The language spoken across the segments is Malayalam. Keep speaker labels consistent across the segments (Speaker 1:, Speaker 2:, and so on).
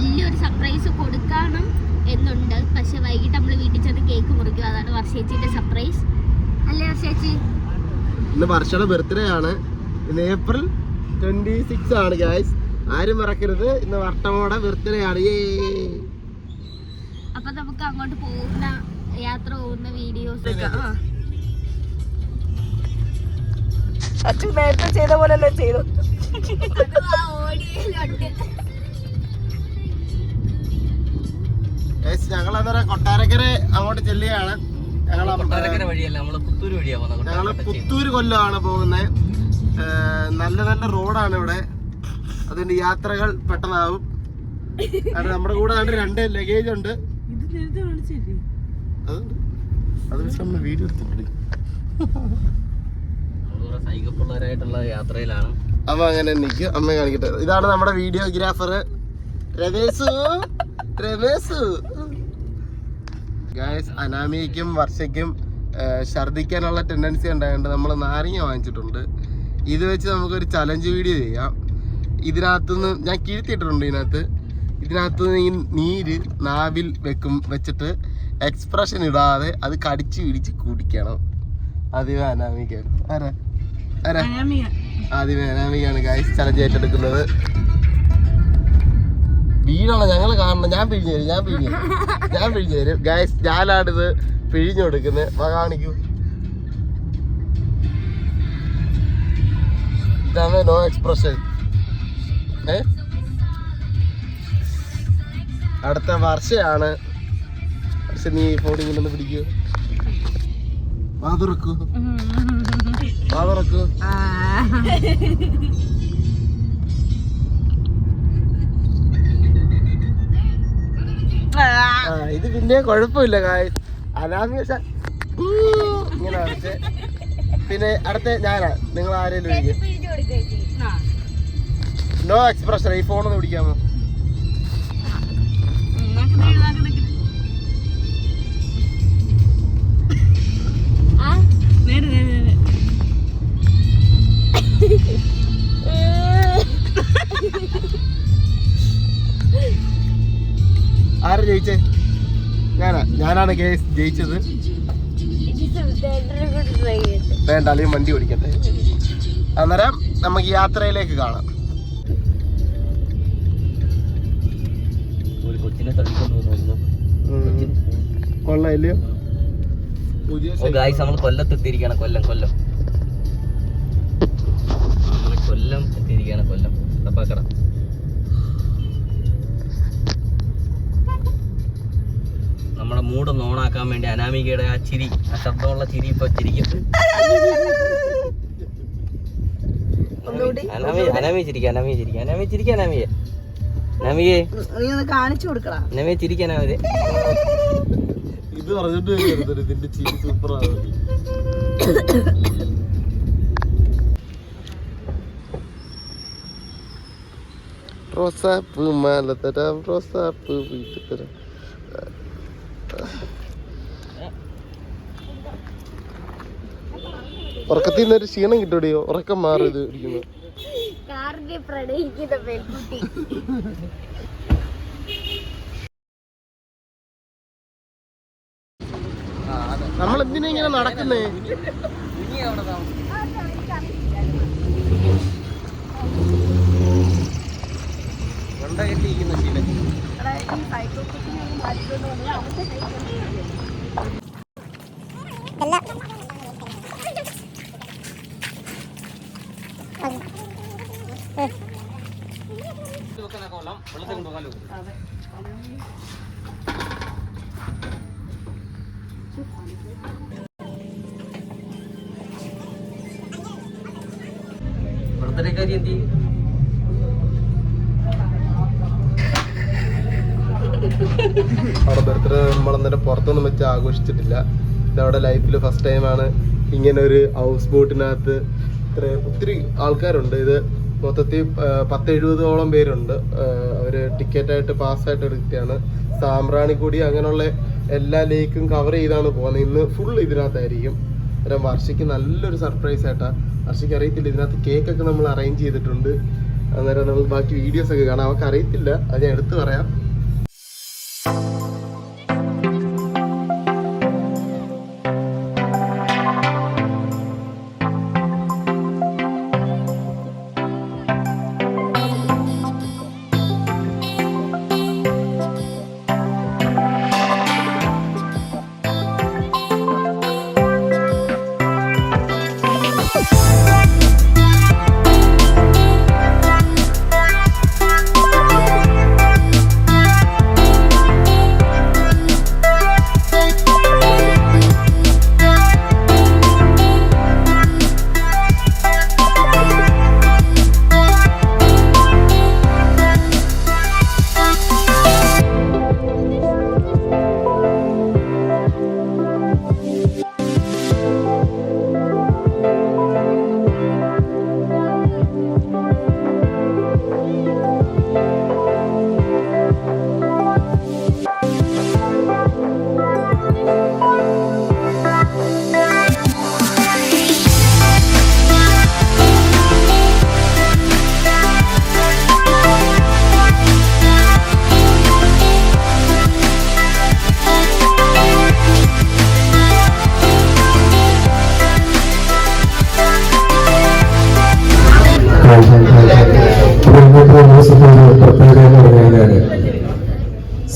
Speaker 1: വലിയൊരു സർപ്രൈസ് കൊടുക്കണം എന്നുണ്ട്. പക്ഷെ വൈകിട്ട് നമ്മൾ വീട്ടിൽ ചെന്ന് കേക്ക് മുറിക്കും. അതാണ് വർഷേച്ചിന്റെ സർപ്രൈസ് അല്ലേ വർഷേച്ചി?
Speaker 2: ഇന്ന് വർഷയുടെ ബർത്ത്ഡേ ആണ്. ഇന്ന് ഏപ്രിൽ ട്വന്റി സിക്സ് ആണ് ഗായ്സ് ആരും മറക്കരുത്. ഇന്ന് വർഷമോടെ ബർത്ത്ഡേ ആണ്.
Speaker 1: അപ്പൊ നമുക്ക് അങ്ങോട്ട് പോകുന്ന യാത്ര പോകുന്ന വീഡിയോസ്
Speaker 3: അച്ഛൻ നേരത്തെ ചെയ്ത പോലെ അല്ലേ ചെയ്തു
Speaker 2: ഗായ്സ് ഞങ്ങൾ അന്നേരം കൊട്ടാരക്കര അങ്ങോട്ട് ചെല്ലുകയാണ്. ഞങ്ങൾ
Speaker 4: കൊട്ടാരക്കര വഴിയല്ല നമ്മൾ പുത്തൂര് വഴിയാ പോകുന്നത് ഞങ്ങൾ പുത്തൂർ.
Speaker 2: പുത്തൂര് കൊല്ലമാണ് പോകുന്നത്. നല്ല നല്ല റോഡാണ് ഇവിടെ. അതിന്റെ യാത്രകൾ പെട്ടെന്നാവും. കാരണം നമ്മുടെ കൂടെ ആണ്ട് രണ്ട് ലഗേജ് ഉണ്ട്. അത് വെച്ച് നമ്മൾ വീഡിയോ എടുത്തിട്ടുണ്ട്
Speaker 4: കുറെ യാത്രയിലാണ്.
Speaker 2: അമ്മ അങ്ങനെ നിൽക്കും അമ്മ കാണിക്കട്ടെ. ഇതാണ് നമ്മുടെ വീഡിയോഗ്രാഫർ രമേശു. രമേശു. ഗായസ് അനാമിക്കും വർഷയ്ക്കും ഛർദിക്കാനുള്ള ഛർദ്ദിക്കാനുള്ള ടെൻഡൻസി ഉണ്ടായതുകൊണ്ട് നമ്മൾ നാരങ്ങ വാങ്ങിച്ചിട്ടുണ്ട്. ഇത് വെച്ച് നമുക്കൊരു ചലഞ്ച് വീഡിയോ ചെയ്യാം. ഇതിനകത്തുനിന്ന് ഞാൻ കിഴ്ത്തിയിട്ടുണ്ട് ഇതിനകത്ത്. ഇതിനകത്തുനിന്ന് ഈ നീര് നാവിൽ വെക്കും വെച്ചിട്ട് എക്സ്പ്രഷൻ ഇടാതെ അത് കടിച്ച് പിടിച്ച് കുടിക്കണം. ആദ്യമേ അനാമിക്കാണ് ആരാ? ആരാ? ആദ്യമേ അനാമികയാണ് ഗായസ് ചലഞ്ച് ഏറ്റെടുക്കുന്നത്. വീടാണ് ഞങ്ങൾ കാണണം. ഞാൻ പിഴിഞ്ഞു തരും ഞാൻ പിഴിഞ്ഞു ഞാൻ പിഴിഞ്ഞു തരും. ഗായ്സ് ഞാനാണിത് പിഴിഞ്ഞു കൊടുക്കുന്നത് വാ കാണിക്കൂ. ഇതാണ് നോ എക്സ്പ്രഷൻ ഏ? അടുത്ത വർഷയാണ്. പക്ഷെ നീ ഫോൺ ഇങ്ങനെ ഒന്ന് പിടിക്കൂ. വാ തുറക്കൂ. ആ ഇത് പിന്നെ കുഴപ്പമില്ല കായ് ഊ, ഇങ്ങനെ പിന്നെ അടുത്ത ഞാനാ നിങ്ങൾ ആരെങ്കിലും വിളിക്കും. നോ എക്സ്പ്രഷൻ ഈ ഫോണൊന്ന് പിടിക്കാമോ? ഞാനാണ് കേസ് ജയിച്ചത്. വേണ്ട അല്ലെങ്കിൽ വണ്ടി ഓടിക്കട്ടെ. അന്നേരം നമുക്ക് യാത്രയിലേക്ക് കാണാം.
Speaker 4: ഒരു കൊച്ചിനെ തള്ളിക്കൊണ്ട് വന്നു
Speaker 2: കൊള്ളാം
Speaker 4: ഓ ഗായ്സ് നമ്മൾ കൊല്ലത്ത് എത്തിയിരിക്കുകയാണ് കൊല്ലം. കൊല്ലം കൊല്ലം എത്തിയിരിക്കുകയാണ്. കൊല്ലം. തപ്പാക്കട നമ്മുടെ മൂഡ് ഒന്ന് ഓണാക്കാൻ വേണ്ടി അനാമികയുടെ ആ ചിരി ആ ശബ്ദമുള്ള ചിരി ഇപ്പൊ ചിരിക്കും.
Speaker 3: റോസാപ്പ്
Speaker 4: അനാമി അനാമി ചിരിക്ക അനാമി ചിരിക്ക അനാമി ചിരിക്ക അനാമിയെ. അനാമിയെ.
Speaker 3: നീ ഒന്ന് കാണിച്ചു കൊടുക്കടാ.
Speaker 4: അനാമിയെ ചിരിക്കാൻ അനാമിയെ.
Speaker 2: ഇത് പറഞ്ഞിട്ട് ഇതിന്റെ ചിരി സൂപ്പറാണ് റോസാപ്പൂ മാല തരാം റോസാപ്പ് വീട്ടിൽ തരാം ഉറക്കത്തിൽ നിന്ന് ഒരു ക്ഷീണം കിട്ടൂടിയോ ഉറക്കം മാറിയത് ഇരിക്കുന്നു.
Speaker 1: കാറിനെ പ്രണയിക്കുന്ന പെൺകുട്ടി.
Speaker 2: നമ്മൾ എന്തിനാ ഇങ്ങനെ നടക്കുന്നേ?
Speaker 4: കൊണ്ടകെട്ടിയിരിക്കുന്ന ശീലം കൊല്ലം വെള്ളത്തെ
Speaker 2: അവിടെ ബർത്ത്ഡേ നമ്മളന്നേരം പുറത്തൊന്നും വെച്ച് ആഘോഷിച്ചിട്ടില്ല. ഇതവിടെ ലൈഫിൽ ഫസ്റ്റ് ടൈമാണ് ഇങ്ങനെ ഒരു ഹൗസ് ബോട്ടിനകത്ത് ഇത്ര ഒത്തിരി ആൾക്കാരുണ്ട്. ഇത് മൊത്തത്തിൽ പത്ത് എഴുപതോളം പേരുണ്ട്. അവർ ടിക്കറ്റായിട്ട് പാസ്സായിട്ട് എടുക്കുകയാണ് സാമ്പ്രാണിക്കൊടി അങ്ങനെയുള്ള എല്ലാ ലേക്കും കവർ ചെയ്താണ് പോകുന്നത്. ഇന്ന് ഫുൾ ഇതിനകത്തായിരിക്കും. അന്നേരം വർഷയ്ക്ക് നല്ലൊരു സർപ്രൈസ് ആയിട്ടാണ് വർഷയ്ക്ക് അറിയത്തില്ല ഇതിനകത്ത് കേക്കൊക്കെ നമ്മൾ അറേഞ്ച് ചെയ്തിട്ടുണ്ട്. അന്നേരം നമ്മൾ ബാക്കി വീഡിയോസ് ഒക്കെ കാണാം. അവർക്ക് അറിയത്തില്ല. അത് ഞാൻ എടുത്തു പറയാം.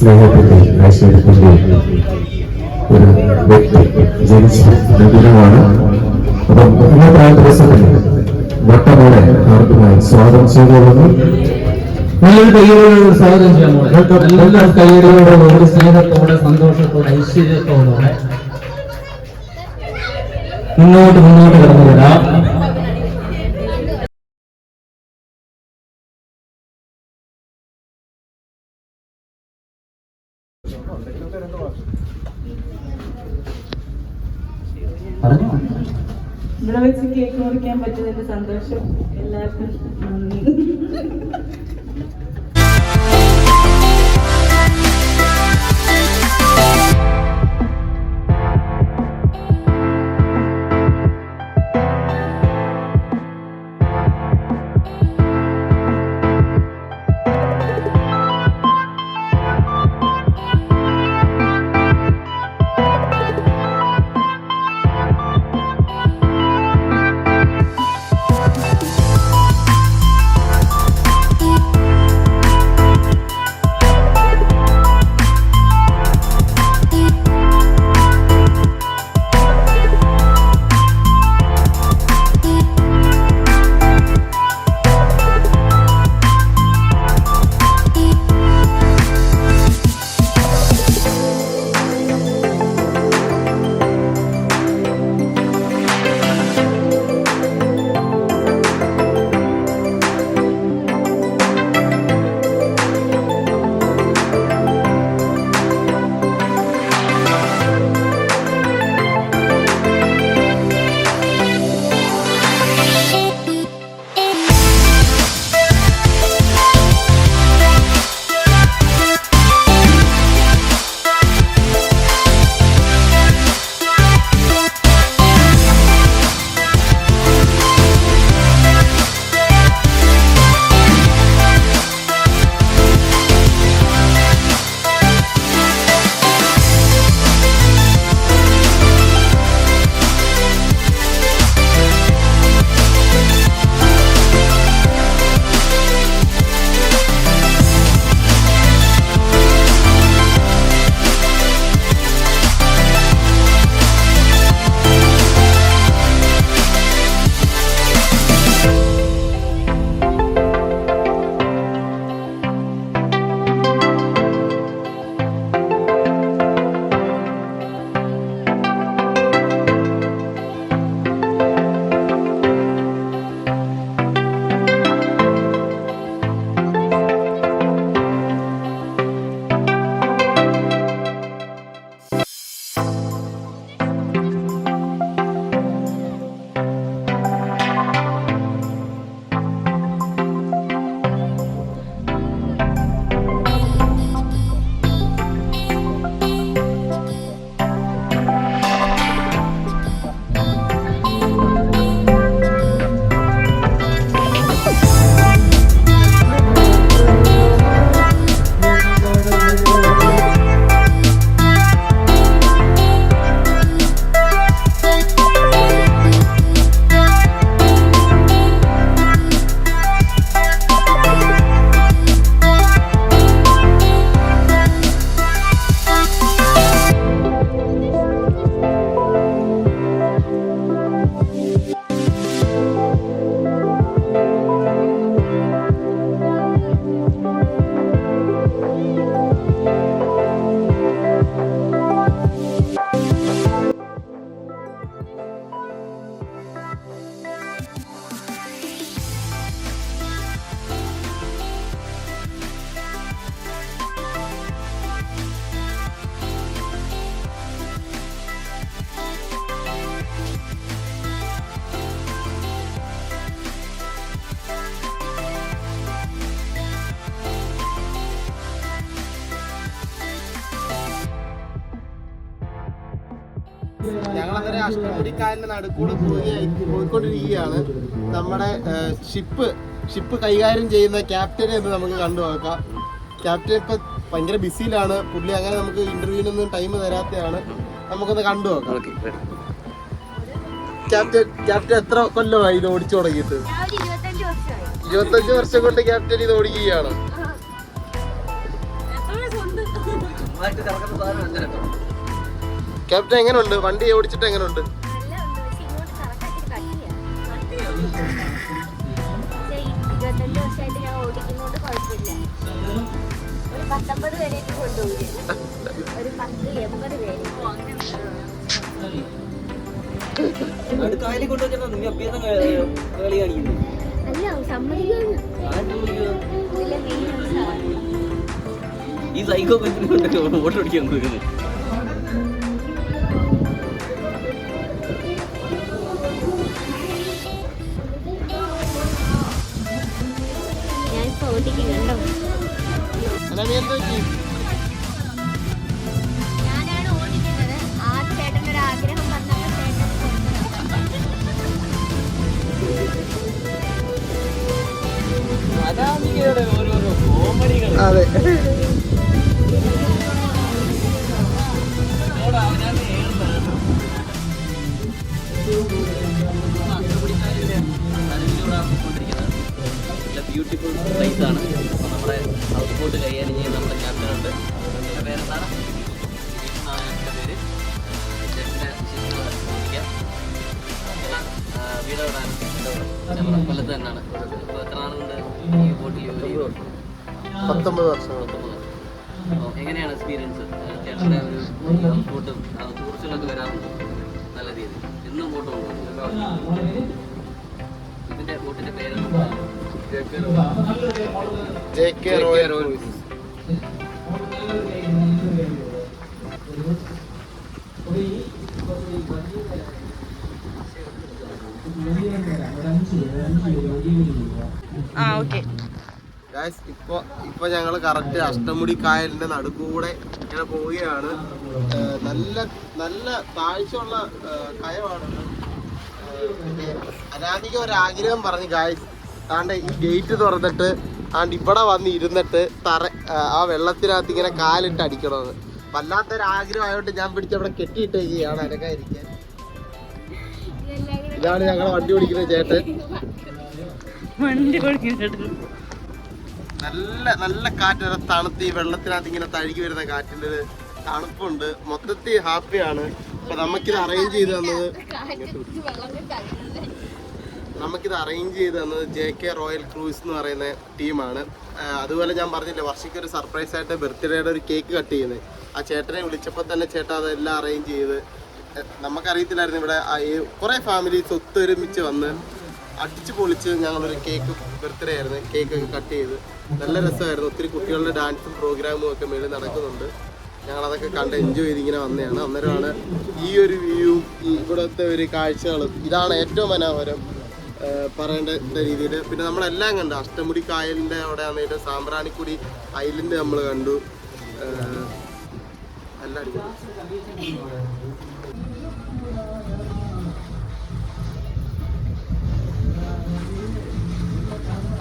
Speaker 5: സ്നേഹത്തിന്റെ ഐശ്വര്യത്തിന്റെ ഒരു വ്യക്തി ജനിച്ച ദിനമാണ് അപ്പം ഇന്നത്തെ ആ ദിവസത്തിൽ വട്ടമോടെ ആർക്കുമായി സ്വാഗതം ചെയ്തുകൊള്ളുന്നു.
Speaker 4: നല്ലൊരു കൈയോടെ സ്വാഗതം ചെയ്യാൻ കൈയോടെ ഒരു സ്നേഹത്തോടെ സന്തോഷത്തോടെ ഐശ്വര്യത്തോടെ മുന്നോട്ട് മുന്നോട്ട് കടന്നു വരാം.
Speaker 6: എല്ലാവർക്കും
Speaker 2: അഷ്ടമുടിക്കായലിന്റെ നടുക്കൂടെ പോയി പോയിക്കൊണ്ടിരിക്കുകയാണ്. നമ്മുടെ ഷിപ്പ് ഷിപ്പ് കൈകാര്യം ചെയ്യുന്ന ക്യാപ്റ്റനെ എന്ന് നമുക്ക് കണ്ടു നോക്കാം. ക്യാപ്റ്റൻ ഇപ്പൊ ഭയങ്കര ബിസിയിലാണ്. പുള്ളി അങ്ങനെ നമുക്ക് ഇന്റർവ്യൂവിനൊന്നും ടൈം തരാത്തതാണ് നമുക്കൊന്ന് കണ്ടു നോക്കാം. ക്യാപ്റ്റൻ ക്യാപ്റ്റൻ എത്ര കൊല്ലമായി ഇത് ഓടിച്ചു തുടങ്ങിയിട്ട്?
Speaker 1: ഇരുപത്തഞ്ച്
Speaker 2: വർഷം കൊണ്ട് ക്യാപ്റ്റൻ ഇത് ഓടിക്കുകയാണ്. ക്യാപ്റ്റൻ എങ്ങനെയുണ്ട് വണ്ടി ഓടിച്ചിട്ട് എങ്ങനെയുണ്ട്
Speaker 1: ഉണ്ട് പക്ഷെ ഇങ്ങോട്ട് കറക്റ്റായിട്ട് കട്ടിയാ പക്ഷേ ഈ ഇരുപത്തഞ്ച് ഓട്ടോടിക്കാൻ ഞാൻ വന്നപ്പോൾ ചേട്ടൻ കൊണ്ടുവന്നു.
Speaker 4: അനാമികയുടെ ഓരോരോ കോമഡികൾ
Speaker 2: അതെ.
Speaker 4: ബ്യൂട്ടിഫുൾ പ്ലേസ് ആണ്. നമ്മുടെ ഹൗസ് കൈകാര്യം ചെയ്യുന്ന നമ്മുടെ ക്യാപ്റ്റൻ ഉണ്ട്. എന്റെ പേരെന്താണ്? എന്നാണ് എന്റെ പേര്. ചേട്ടന്റെ വിളിക്കാം വീട് എവിടെയാണ് ഞങ്ങളുടെ കൊല്ലത്ത് തന്നെയാണ്. ഇപ്പോൾ എത്ര നാളുണ്ട് ഈ ബോട്ടിൽ ജോലി ചെയ്യുന്നത്
Speaker 2: പത്തൊമ്പത് വർഷം. കൊണ്ട്
Speaker 4: എങ്ങനെയാണ് എക്സ്പീരിയൻസ് ചേട്ടന്റെ ഒരു ബോട്ടും ടൂറിസ്റ്റുകളൊക്കെ വരാറുണ്ട്? നല്ല രീതിയിൽ. എന്നും ബോട്ട് ഇതിന്റെ ബോട്ടിന്റെ പേരെന്താ?
Speaker 2: J K Royal Cruise. Guys ഇപ്പൊ ഇപ്പൊ ഞങ്ങൾ കറക്റ്റ് അഷ്ടമുടി കായലിന്റെ നടുക്കൂടെ ഇങ്ങനെ പോവുകയാണ്. നല്ല നല്ല താഴ്ചയുള്ള ഉള്ള കയമാണ് അനാദിക ഒരു ആഗ്രഹം പറഞ്ഞു ഗായ്സ് താണ്ട ഈ ഗേറ്റ് തുറന്നിട്ട് ആണ്ട് ഇവിടെ വന്ന് ഇരുന്നിട്ട് തറ ആ വെള്ളത്തിനകത്ത് ഇങ്ങനെ കാലിട്ട് അടിക്കണമെന്ന് വല്ലാത്തൊരു ആഗ്രഹം ആയതുകൊണ്ട് ഞാൻ പിടിച്ച് അവിടെ കെട്ടിയിട്ടേക്കുകയാണ് അനക്കായിരിക്കാൻ ഇതാണ് ഞങ്ങളെ വണ്ടി ഓടിക്കുന്ന ചേട്ടൻ. നല്ല നല്ല കാറ്റ് നല്ല തണുത്ത് ഈ വെള്ളത്തിനകത്ത് ഇങ്ങനെ തഴുകി വരുന്ന കാറ്റിന്റെ ഒരു തണുപ്പുണ്ട്. മൊത്തത്തിൽ ഹാപ്പിയാണ്. അപ്പൊ നമുക്കിത് അറേഞ്ച് ചെയ്ത് തന്നത്. നമുക്കിത് അറേഞ്ച് ചെയ്ത് തന്നത് ജെ കെ റോയൽ ക്രൂസ് എന്ന് പറയുന്ന ടീമാണ് അതുപോലെ ഞാൻ പറഞ്ഞില്ലേ വർഷയ്ക്ക് ഒരു സർപ്രൈസ് ആയിട്ട് ബർത്ത്ഡേയുടെ ഒരു കേക്ക് കട്ട് ചെയ്യുന്നത് ആ ചേട്ടനെ വിളിച്ചപ്പോൾ തന്നെ ചേട്ടൻ അതെല്ലാം അറേഞ്ച് ചെയ്ത് നമുക്കറിയത്തില്ലായിരുന്നു ഇവിടെ കുറേ ഫാമിലീസ് ഒത്തൊരുമിച്ച് വന്ന് അടിച്ചു പൊളിച്ച് ഞങ്ങളൊരു കേക്ക് ബർത്ത്ഡേ ആയിരുന്നു കേക്ക് കട്ട് ചെയ്ത്. നല്ല രസമായിരുന്നു ഒത്തിരി കുട്ടികളുടെ ഡാൻസും പ്രോഗ്രാമും ഒക്കെ മേളിൽ നടക്കുന്നുണ്ട്. ഞങ്ങളതൊക്കെ കണ്ട് എൻജോയ് ചെയ്ത് ഇങ്ങനെ വന്നതാണ്. അന്നേരമാണ് ഈ ഒരു വ്യൂവും ഇവിടുത്തെ ഒരു കാഴ്ചകളും ഇതാണ് ഏറ്റവും മനോഹരം. പറയേണ്ട രീതിയിൽ പിന്നെ നമ്മളെല്ലാം കണ്ടു അഷ്ടമുടി കായലിന്റെ അവിടെ ആണെങ്കിലും സാമ്പ്രാണിക്കുടി ഐലൻഡ് നമ്മൾ കണ്ടു. എല്ലാം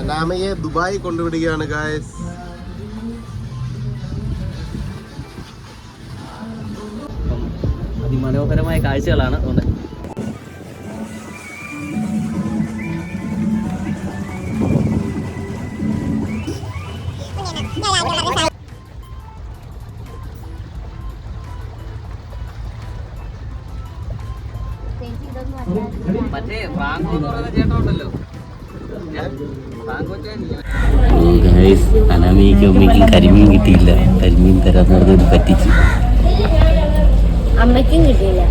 Speaker 2: അനാമയെ ദുബായി കൊണ്ടുവിടുകയാണ് ഗായസ്
Speaker 4: അതിമനോഹരമായ കാഴ്ചകളാണ് അതുകൊണ്ട് കരിമീൻ കിട്ടിയില്ല. കരിമീൻ പറഞ്ഞത് പറ്റിച്ചു.
Speaker 1: അമ്മയ്ക്കും കിട്ടിയില്ല.